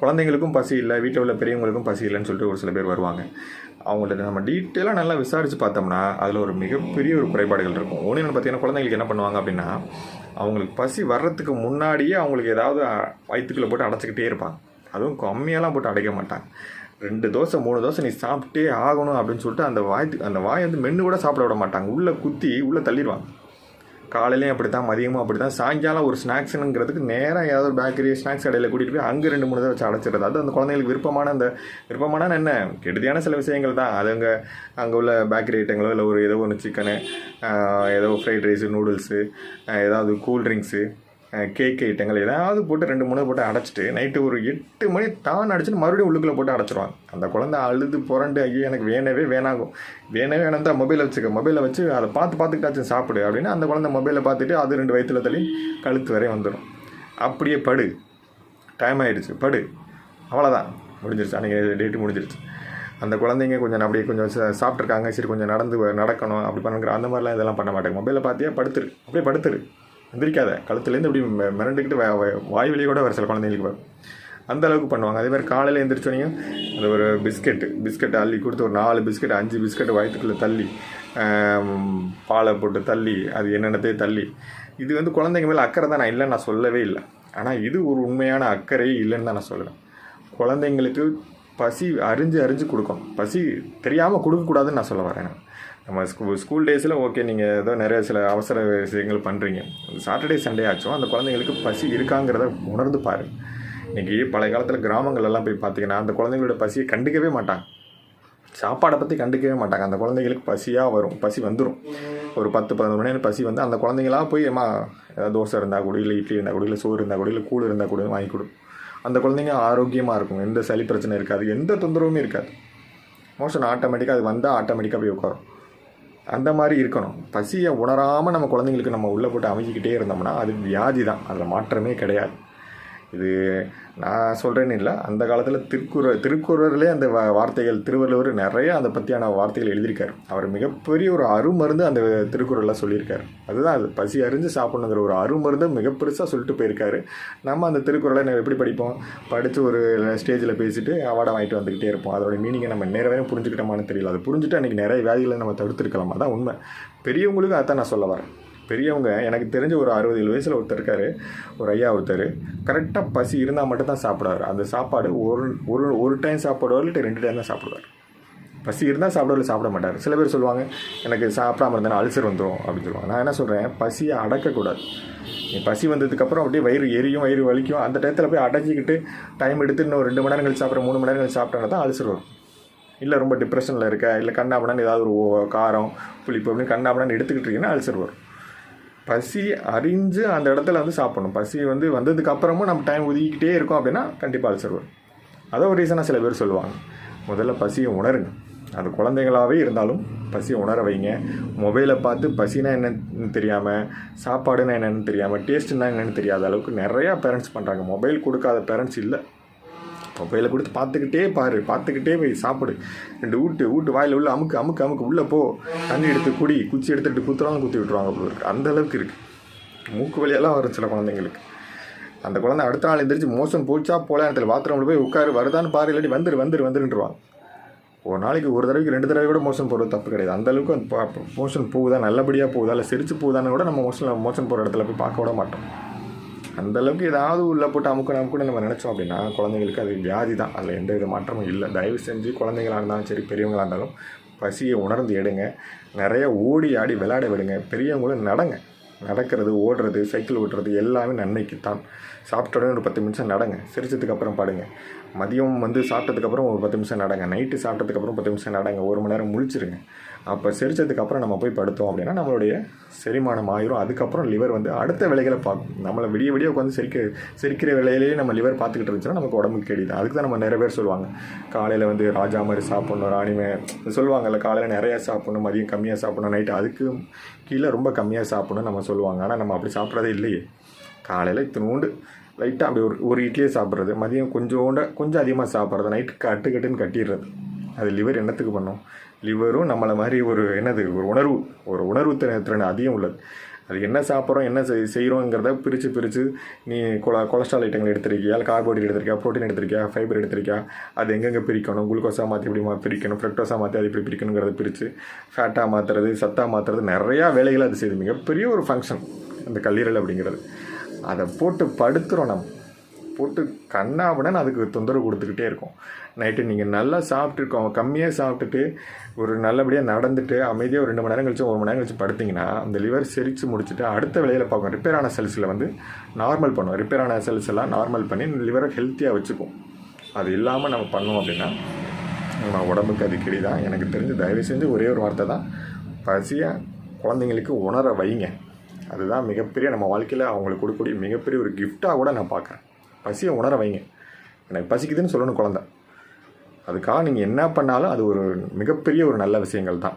குழந்தைங்களுக்கும் பசி இல்லை வீட்டில் உள்ள பெரியவங்களுக்கும் பசி இல்லைன்னு சொல்லிட்டு ஒரு சில பேர் வருவாங்க. அவங்கள்ட்ட நம்ம டீட்டெயிலாக நல்லா விசாரித்து பார்த்தோம்னா அதில் ஒரு மிகப்பெரிய ஒரு குறைபாடுகள் இருக்கும். ஒன்று என்ன பார்த்தீங்கன்னா குழந்தைங்களுக்கு என்ன பண்ணுவாங்க அப்படின்னா அவங்களுக்கு பசி வர்றதுக்கு முன்னாடியே அவங்களுக்கு ஏதாவது வயிற்றுக்குள்ளே போட்டு அடைச்சிக்கிட்டே இருப்பாங்க. அதுவும் கம்மியெல்லாம் போட்டு அடைக்க மாட்டாங்க. ரெண்டு தோசை மூணு தோசை நீ சாப்பிட்டே ஆகணும் அப்படின்னு சொல்லிட்டு அந்த வாய்த்து அந்த வாயை வந்து மென்று கூட சாப்பிட விட மாட்டாங்க. உள்ளே குத்தி உள்ளே தள்ளிடுவாங்க. காலையிலையும் அப்படி தான் மதியமும் அப்படி தான் சாயங்காலம் ஒரு ஸ்நாக்ஸுங்கிறதுக்கு நேராக ஏதாவது ஒரு பேக்கரி ஸ்நாக்ஸ் கடையில் கூட்டிகிட்டு போய் அங்கே ரெண்டு மூணு தான் வச்சு அடைச்சிடுறது. அது அந்த குழந்தைங்களுக்கு விருப்பமான அந்த விருப்பமான என்ன? கெடுதியான சில விஷயங்கள் தான். அது அங்கே அங்கே உள்ள பேக்கரி ஐட்டங்களோ இல்லை ஒரு ஏதோ ஒன்று சிக்கனு ஏதோ ஃப்ரைட் ரைஸு நூடுல்ஸு ஏதாவது கூல் ட்ரிங்க்ஸு கேக் ஐட்டங்கள் ஏதாவது போட்டு ரெண்டு மூணு போட்டு அடைச்சிட்டு நைட்டு ஒரு எட்டு மணி தான் அடிச்சுட்டு மறுபடியும் உள்ளுக்குள்ளே போட்டு அடைச்சிருவாங்க. அந்த குழந்தை அழுது புரண்டு ஐயோ எனக்கு வேணவே வேணாகும். வேணவே வேணாம் தான் மொபைலை வச்சுக்க. மொபைலை வச்சு அதை பார்த்து பார்த்துக்கிட்டாச்சும் சாப்பிடு அப்படின்னு அந்த குழந்தை மொபைலை பார்த்துட்டு அது ரெண்டு வயிற்றுல தள்ளி கழுத்து வரையும் வந்துடும் அப்படியே படு. டைம் ஆகிடுச்சு படு. அவ்வளோதான் முடிஞ்சிருச்சு. அன்றைக்கி டேட்டு முடிஞ்சிருச்சு. அந்த குழந்தைங்க கொஞ்சம் அப்படியே கொஞ்சம் சாப்பிட்ருக்காங்க சரி கொஞ்சம் நடந்து நடக்கணும் அப்படி பண்ணுங்கிற அந்த மாதிரிலாம் இதெல்லாம் பண்ண மாட்டாங்க. மொபைலை பார்த்தியா? படுத்துரு. அப்படியே படுத்துரு. எந்திரிக்காத கழுத்துலேருந்து அப்படி மிரண்டுக்கிட்டு வா- வாய் வெளியே கூட வர சில குழந்தைங்களுக்கு வரும் அந்த அளவுக்கு பண்ணுவாங்க. அதே மாதிரி காலையில் எந்திரிச்சோன்னே அந்த ஒரு பிஸ்கெட்டு பிஸ்கெட் அள்ளி கொடுத்து ஒரு நாலு பிஸ்கெட் அஞ்சு பிஸ்கெட் வயிற்றுக்குள்ளே தள்ளி பாலை போட்டு தள்ளி அது என்னென்னத்தையே தள்ளி. இது வந்து குழந்தைங்க மேலே அக்கறை தான் நான் இல்லைன்னு நான் சொல்லவே இல்லை. ஆனால் இது ஒரு உண்மையான அக்கறையே இல்லைன்னு தான் நான் சொல்லுவேன். குழந்தைங்களுக்கு பசி அறிஞ்சு அறிஞ்சு கொடுக்கணும். பசி தெரியாமல் கொடுக்கக்கூடாதுன்னு நான் சொல்ல வரேன். நம்ம ஸ்கூ ஸ்கூல் டேஸில் ஓகே நீங்கள் ஏதோ நிறைய சில அவசர விஷயங்கள் பண்ணுறீங்க சாட்டர்டே சண்டே ஆச்சும் அந்த குழந்தைங்களுக்கு பசி இருக்காங்கிறத உணர்ந்து பாரு. இன்றைக்கி பழைய காலத்தில் கிராமங்கள்லாம் போய் பார்த்தீங்கன்னா அந்த குழந்தைங்களோட பசியை கண்டுக்கவே மாட்டாங்க. சாப்பாடை பற்றி கண்டுக்கவே மாட்டாங்க. அந்த குழந்தைங்களுக்கு பசியாக வரும் பசி வந்துடும் ஒரு பத்து பதினொரு மணி நேரம் பசி வந்து அந்த குழந்தைங்களா போய் அம்மா ஏதாவது தோசை இருந்தால் கூட இல்லை இட்லி இருந்தால் கூட இல்லை சோறு இருந்தால் கூட இல்லை கூழ் இருந்தால் கூட வாங்கி கொடு. அந்த குழந்தைங்க ஆரோக்கியமாக இருக்கும். எந்த சளி பிரச்சனை இருக்காது எந்த தொந்தரவுமே இருக்காது. மோஷன் ஆட்டோமேட்டிக்காக அது வந்தால் ஆட்டோமேட்டிக்காக போய் உட்காரும். அந்த மாதிரி இருக்கணும். பசியை உணராமல் நம்ம குழந்தைங்களுக்கு நம்ம உள்ளே போட்டு அமைச்சிக்கிட்டே இருந்தோம்னா அது வியாதி தான் அதில் மாற்றமே கிடையாது. இது நான் சொல்கிறேன்னு இல்லை. அந்த காலத்தில் திருக்குறள் திருக்குறளே அந்த வார்த்தைகள் திருவள்ளுவர் நிறைய அதை பற்றியான வார்த்தைகள் எழுதியிருக்காரு. அவர் மிகப்பெரிய ஒரு அருமருந்து அந்த திருக்குறளில் சொல்லியிருக்காரு. அதுதான் அது. பசி அறிஞ்சு சாப்பிடணுங்கிற ஒரு அருமருந்து மிக பெருசாக சொல்லிட்டு போயிருக்காரு. நம்ம அந்த திருக்குறளை நம்ம எப்படி படிப்போம்? படித்து ஒரு ஸ்டேஜில் பேசிட்டு அவார்டை வாங்கிட்டு வந்துக்கிட்டே இருப்போம். அதோட மீனிங்கை நம்ம நேரவே புரிஞ்சுக்கிட்டோமான்னு தெரியல. அது புரிஞ்சுட்டு அன்றைக்கி நிறைய வியாதிகளை நம்ம தடுத்துருக்கலாம். அதான் உண்மை. பெரியவங்களுக்கும் அதான் நான் சொல்ல வரேன். பெரியவங்க எனக்கு தெரிஞ்ச ஒரு அறுபது ஏழு வயசில் ஒருத்தர் இருக்காரு. ஒரு ஐயா ஒருத்தர். கரெக்டாக பசி இருந்தால் மட்டும் தான் சாப்பிடுவார். அந்த சாப்பாடு ஒரு ஒரு ஒரு டைம் சாப்பிடுவார் இல்லை ரெண்டு டைம் தான் சாப்பிடுவார். பசி இருந்தால் சாப்பிடல சாப்பிட மாட்டார். சில பேர் சொல்லுவாங்க எனக்கு சாப்பிடாம இருந்தேன்னா அல்சர் வந்துடும் அப்படின்னு சொல்லுவாங்க. நான் என்ன சொல்கிறேன் பசியை அடக்கக்கூடாது. நீ பசி வந்ததுக்கப்புறம் அப்படியே வயிறு எரியும் வயிறு வலிக்கும். அந்த டயத்தில் போய் அடைச்சிக்கிட்டு டைம் எடுத்து இன்னும் ரெண்டு மணி நேரம் கழிச்சு சாப்பிட்ற மூணு மணி நேரம் கழிச்சு சாப்பிட்டா தான் அல்சர் வரும். இல்லை ரொம்ப டிப்ரெஷனில் இருக்க இல்லை கண்ணாபனான்னு ஏதாவது ஒரு காரம் புளிப்பு அப்படின்னு கண்ணாபனான்னு எடுத்துக்கிட்டு இருக்கீங்கன்னா அல்சர் வரும். பசி அறிஞ்சு அந்த இடத்துல வந்து சாப்பிடணும். பசி வந்து வந்ததுக்கு அப்புறமும் நம்ம டைம் ஒதுக்கிட்டே இருக்கோம் அப்படின்னா கண்டிப்பாக அல்சர் வரும். அதை ஒரு ரீசனாக சில பேர் சொல்லுவாங்க. முதல்ல பசியை உணருங்க. அது குழந்தைங்களாகவே இருந்தாலும் பசியை உணர வைங்க. மொபைலை பார்த்து பசினா என்னன்னு தெரியாமல் சாப்பாடுனா என்னென்னு தெரியாமல் டேஸ்ட்டுனா என்னென்னு தெரியாத அளவுக்கு நிறையா பேரண்ட்ஸ் பண்ணுறாங்க மொபைல் கொடுக்காத பேரண்ட்ஸ் இல்லை. மொபைலை கொடுத்து பார்த்துக்கிட்டே பாரு பார்த்துக்கிட்டே போய் சாப்பிடு. ரெண்டு ஊட்டு ஊட்டு வாயில் உள்ள அமுக்கு அமுக்கு அமுக்கு உள்ளே போ. தண்ணி எடுத்து குடி குச்சி எடுத்துட்டு குத்துறாங்க குத்தி விட்டுருவாங்க போல இருக்குது அந்த அளவுக்கு இருக்குது மூக்கு வழியெல்லாம் வரும் சில குழந்தைங்களுக்கு. அந்த குழந்தை அடுத்த நாள் எந்திரிச்சு மோஷன் போச்சா போல இடத்துல பாத்ரூமில் போய் உட்காரு வருதான்னு பாரு இல்லாட்டி வந்துரு வந்துரு வந்துருன்றுவாங்க. ஒரு நாளைக்கு ஒரு தடவைக்கு ரெண்டு தடவை கூட மோஷன் போகிறது தப்பு கிடையாது. அந்தளவுக்கு அந்த மோஷன் போகுதா நல்லபடியாக போகுதா இல்லை சிரிச்சு போகுதான்னு கூட நம்ம மோஷனில் மோஷன் போகிற இடத்துல போய் பார்க்க விட மாட்டோம். அந்த அளவுக்கு ஏதாவது உள்ளே போட்டு அமுக்கு அமுக்கணும் நம்ம நினச்சோம் அப்படின்னா குழந்தைங்களுக்கு அது வியாதி தான் அதில் எந்த வித மாற்றமும் இல்லை. தயவு செஞ்சு குழந்தைங்களா இருந்தாலும் சரி பெரியவங்களாக இருந்தாலும் பசியை உணர்ந்து எடுங்க. நிறைய ஓடி ஆடி விளையாட விடுங்க. பெரியவங்களும் நடங்க. நடக்கிறது ஓடுறது சைக்கிள் ஓட்டுறது எல்லாமே நன்மைக்கு தான் சாப்பிட்ட உடனே ஒரு பத்து நிமிஷம் நடங்க. சிரிச்சதுக்கு அப்புறம் பாடுங்க. மதியம் வந்து சாப்பிட்டதுக்கப்புறம் ஒரு பத்து நிமிஷம் நடங்க. நைட்டு சாப்பிட்டதுக்கப்புறம் பத்து நிமிஷம் நடங்க. ஒரு மணி நேரம் முழிச்சிருங்க. அப்போ சிரிச்சதுக்கப்புறம் நம்ம போய் படுத்தோம் அப்படின்னா நம்மளுடைய செரிமானம் ஆயிரும். அதுக்கப்புறம் லிவர் வந்து அடுத்த வேலைகளை பார்க்கும் நம்மளை விடிய விடிய உட்காந்து செரிக்க சிரிக்கிற வேலையிலேயே நம்ம லிவர் பார்த்துக்கிட்டு இருந்துச்சுன்னா நமக்கு உடம்புக்கு கேடி தான் அதுக்கு தான் நம்ம நிறைய பேர் சொல்லுவாங்க. காலையில் வந்து ராஜா மாதிரி சாப்பிட்ணும் ராணிமே சொல்லுவாங்கல்ல காலையில் நிறையா சாப்பிட்ணும் மதியம் கம்மியாக சாப்பிட்ணும் நைட்டு அதுக்கு கீழே ரொம்ப கம்மியாக சாப்பிடணும் நம்ம சொல்லுவாங்க. ஆனால் நம்ம அப்படி சாப்பிட்றதே இல்லையே. காலையில் இத்தினூண்டு லைட்டாக அப்படி ஒரு ஒரு இட்லியே சாப்பிட்றது. மதியம் கொஞ்சோண்ட கொஞ்சம் அதிகமாக சாப்பிட்றது. நைட்டு கட்டு கட்டுன்னு கட்டிடுறது. அது லிவர் என்னத்துக்கு பண்ணும்? லிவரும் நம்மளை மாதிரி ஒரு என்னது ஒரு உணர்வு ஒரு உணர்வு திறன் திறன் அதிகம் உள்ளது. அது என்ன சாப்பிட்றோம் என்ன செய் செய்கிறோங்கிறத பிரித்து பிரித்து நீ கொல கொலஸ்ட்ரால் ஐட்டங்கள் எடுத்திருக்கியா இல்லை கார்போஹைட்ரேட் எடுத்திருக்கியா ப்ரோட்டீன் எடுத்திருக்கியா ஃபைபர் எடுத்திருக்கியா அது எங்கெங்கே பிரிக்கணும்? குளுக்கோஸாக மாற்றி இப்படி மா பிரிக்கணும். ஃப்ரக்டோஸாக மாற்றி அது இப்படி பிரிக்கணுங்கிறத பிரித்து ஃபேட்டாக மாற்றுறது சத்தாக மாற்றுறது நிறையா வேலைகளை அது செய்யுது மிகப்பெரிய ஒரு ஃபங்க்ஷன் அந்த கல்லீரல் அப்படிங்கிறது. அதை போட்டு படுத்துகிறோம் நம்ம. போட்டு கண்ணாபுடன் அதுக்கு தொந்தரவு கொடுத்துக்கிட்டே இருக்கும். நைட்டு நீங்கள் நல்லா சாப்பிட்ருக்கோம் கம்மியாக சாப்பிட்டுட்டு ஒரு நல்லபடியாக நடந்துட்டு அமைதியாக ஒரு ரெண்டு மணி நேரம் கழிச்சு ஒரு மணி நேரம் கழிச்சு படுத்திங்கன்னா அந்த லிவர் செரித்து முடிச்சுட்டு அடுத்த வேலையில் பார்க்கும் ரிப்பேர் ஆன செல்ஸில் வந்து நார்மல் பண்ணும் ரிப்பேர் ஆன செல்ஸ் எல்லாம் நார்மல் பண்ணி லிவரை ஹெல்த்தியாக வச்சுக்கும் அது இல்லாமல் நம்ம பண்ணோம் அப்படின்னா நம்ம உடம்புக்கு அது கிடி தான் எனக்கு தெரிஞ்சு தயவு செஞ்சு ஒரே ஒரு வார்த்தை தான். பசியாக குழந்தைங்களுக்கு உணர வைங்க. அதுதான் மிகப்பெரிய நம்ம வாழ்க்கையில் அவங்களுக்கு கொடுக்கக்கூடிய மிகப்பெரிய ஒரு கிஃப்டாக கூட நான் பார்க்குறேன். பசியை உணர வைங்க. எனக்கு பசிக்குதுன்னு சொல்லணும் குழந்த. அதுக்காக நீங்கள் என்ன பண்ணாலும் அது ஒரு மிகப்பெரிய ஒரு நல்ல விஷயங்கள் தான்